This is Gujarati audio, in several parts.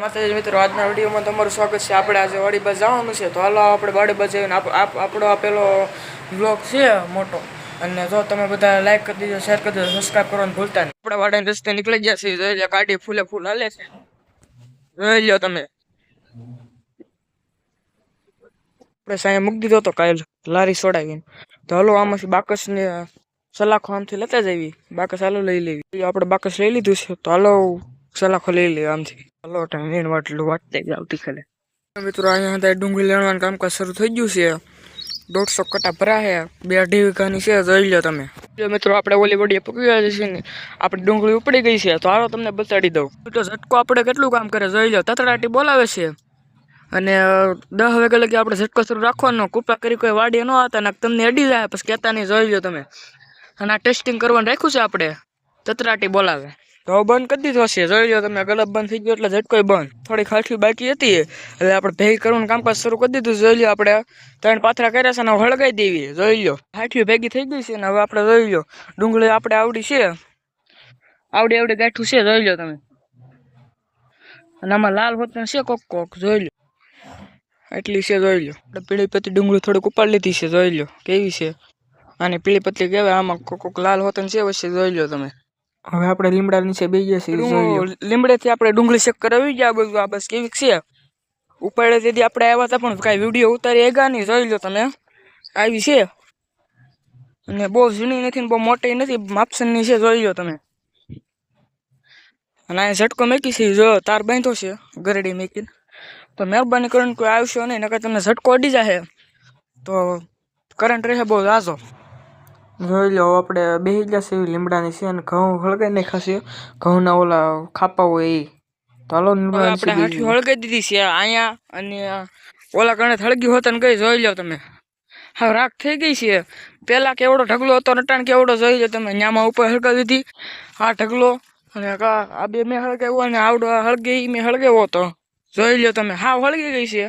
માતાજી મિત્રો, આજના વિડીયોમાં તમારું સ્વાગત છે. આપણે આજે વાડી બસ જવાનું છે. તો હાલો આપણે વાડી જઈને આપ- આપ- આપણો આ પેલો બ્લોગ છે મોટો. અને જો તમે બધા લાઈક કરી દીધો શેર કરી દીધો સબસ્ક્રાઈબ કરવાનું ભૂલતા નહીં. આપણે વાડાને રસ્તે નીકળી ગયા છીએ. જોઈ લો, ગાડી ફૂલે ફૂલ હાલે છે. જોઈ લો તમે. આપણે સાંજે મૂકી દીધો તો કાલ લારી સોડાવીને. તો હાલો, આમાંથી બાકસને સલાખો આમથી લેતા જઈએ બાકસ હાલો લઈ લેવી. આપણે બાકસ લઈ લીધું છે. તો હાલો. સલાખો લઈ લઈએ આમથી હાલો ટાઈમ વાટલું વાટતે જ આવતી ખાલે મિત્રો અહીંયા હતા ડુંગળી લેવાનું કામકાજ શરૂ થઈ ગયું છે દોઢસો કટા ભરા છે બે અઢી વીઘાની છે જોઈ લો તમે જો મિત્રો આપણે ઓલી વડીએ પકવી છે ને આપણે ડુંગળી ઉપડી ગઈ છે તો હાલો તમને બતાડી દઉં તો ઝટકો આપણે કેટલું કામ કરે જોઈ લો તતડાટી બોલાવે છે અને દસ વાગે લગી આપણે ઝટકો શરૂ રાખવાનો કૃપા કરી કોઈ વાડી ન હતા ને તમને અડી જાય પછી કહેતા નહીં જોઈ લો તમે અને આ ટેસ્ટિંગ કરવાનું રાખ્યું છે આપણે તતરાટી બોલાવે તો બંધ કરી દીધો છે. જોઈ લો, તમે ગલબ બંધ થઈ ગયો એટલે ઝટકોય બંધ. થોડી ખાઠી બાકી હતી. એટલે આપણે ભેગી કરવાનું કામકાજ શરૂ કરી દીધું જોઈ લો, આપણે ત્રણ પાથરા કર્યા છે અને હળગાઈ દેવી. જોઈ લો ખાઠી ભેગી થઈ ગઈ છે ને હવે આપણે જોઈ લો, ડુંગળી આપણે આવડી છે. આવડી આવડી ગાંઠું છે, જોઈ લો તમે. અને આમાં લાલ હોતન છે કોક કોક, જોઈ લો. એટલી છે, જોઈ લો. આપણે પીળી પત્તી ડુંગળી થોડીક ઉપાડી લીધી છે, જોઈ લો. કેવી છે? અને પીળી પતલી કહેવાય આમાં કોક લાલ હોતન છે, વચ્ચે જોઈ લો તમે. હવે આપણે લીમડા નીચે બે ગયા છીએ લીમડેથી આપણે ડુંગળી શેક કરાવી ગયા, બધું આ બસ કેવી છે? ઉપાડે તેથી આપણે આવ્યા હતા, પણ કાંઈ વીડિયો ઉતારી એગા નહીં, જોઈ લો તમે. આવી છે. અને બહુ જૂની નથી બહુ મોટી નથી માપસનની છે, જોઈ લો તમે. અને અહીંયા ઝટકો મેકી છે, જો તાર બાંધો છે, ગરડી મેકીને. તો મહેરબાની કરીને કોઈ આવશો નહીં, નકર તમને ઝટકો અડી જશે તો કરંટ રહે, બહુ ઝાઝો જોઈ લો આપણે બેસી ગયા છે લીમડાની છે અને ઘઉં હળગાઈ નાખ્યા છે. ઘઉંના ઓલા ખાપા હોય એ તો હાલો આપણે હાથી હળગાઈ દીધી છે અહીંયા અને ઓલા કણે હળગી હોત ને કઈ જોઈ લો તમે. હા રાખ થઈ ગઈ છે. પેલા કેવડો ઢગલો હતો નટાણ કેવડો જોઈ લો તમે. ન્યામાં ઉપર હળગાવી દીધી. આ ઢગલો અને આ બે મેં હળગાવ્યો અને આવડો હળગી મેં હળગાવ્યો હતો. જોઈ લો તમે. હા હળગી ગઈ છે.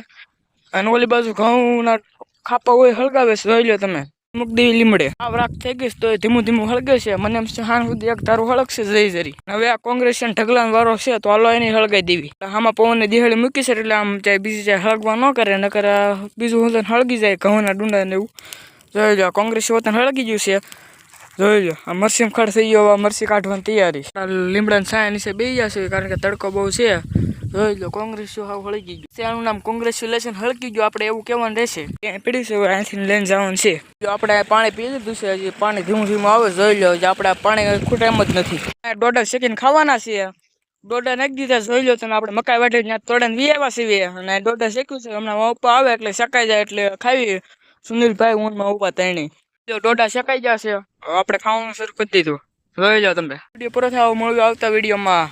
અને ઓલી બાજુ ઘઉંના ખાપા હોય હળગાવે છે જોઈ લો તમે. મુકદેવી લીમડે આ રાખ થઈ ગઈ તો એ ધીમું ધીમું હળગે છે. મને એમ હાન સુધી એક ધારું હળગશે જઈ જરી. હવે આ કોંગ્રેસ ઢગલા વારો છે, તો હાલો એની હળગાઈ દેવી. આમાં પવનને દિહાળી મૂકી છે, એટલે આમ ચાહે બીજી ચાહે હળગવા ન કરે, નકર બીજું હોતન હળગી જાય, ઘઉંના ડુંડા ને એવું. જોઈ લો કોંગ્રેસ હોતન હળગી ગયું છે. જોઈ લો આ મરસી ખાડ થઈ ગયો મરસી કાઢવાની તૈયારી લીમડાની છાયા નીચે બે ગયા છે, કારણ કે તડકો બહુ છે. જોઈ લો કોંગ્રેસ હાવ હળગી ગયું. ત્યાંનું નામ કોંગ્રેચ્યુલેશન હળકી ગયું આપણે એવું કહેવાનું રહેશે. ત્યાં પીડી છે અહીંથી લઈને જવાનું છે. જો આપણે પાણી પી લીધું છે હજી પાણી ધીમું ધીમું આવે જોઈ લો આપણે પાણી ખૂટે એમ જ નથી. દોઢ શેકીને ખાવાના છે. દોઢા નાખી દીધા જોઈ લો તમે આપણે મકાઈ વાટી ત્યાં તોડે વી આવ્યા છીએ. અને દોઢા શેક્યું છે હમણાં ઉપા આવે એટલે શકાઈ જાય એટલે ખાવી સુનિલભાઈ ઊનમાં ઊભા ત્રણેય. જો દોઢા શેકાઈ જશે આપણે ખાવાનું શરૂ કરી દીધું. જોઈ લો તમે. વીડિયો પૂરો થયો મળ્યો આવતા વિડીયોમાં.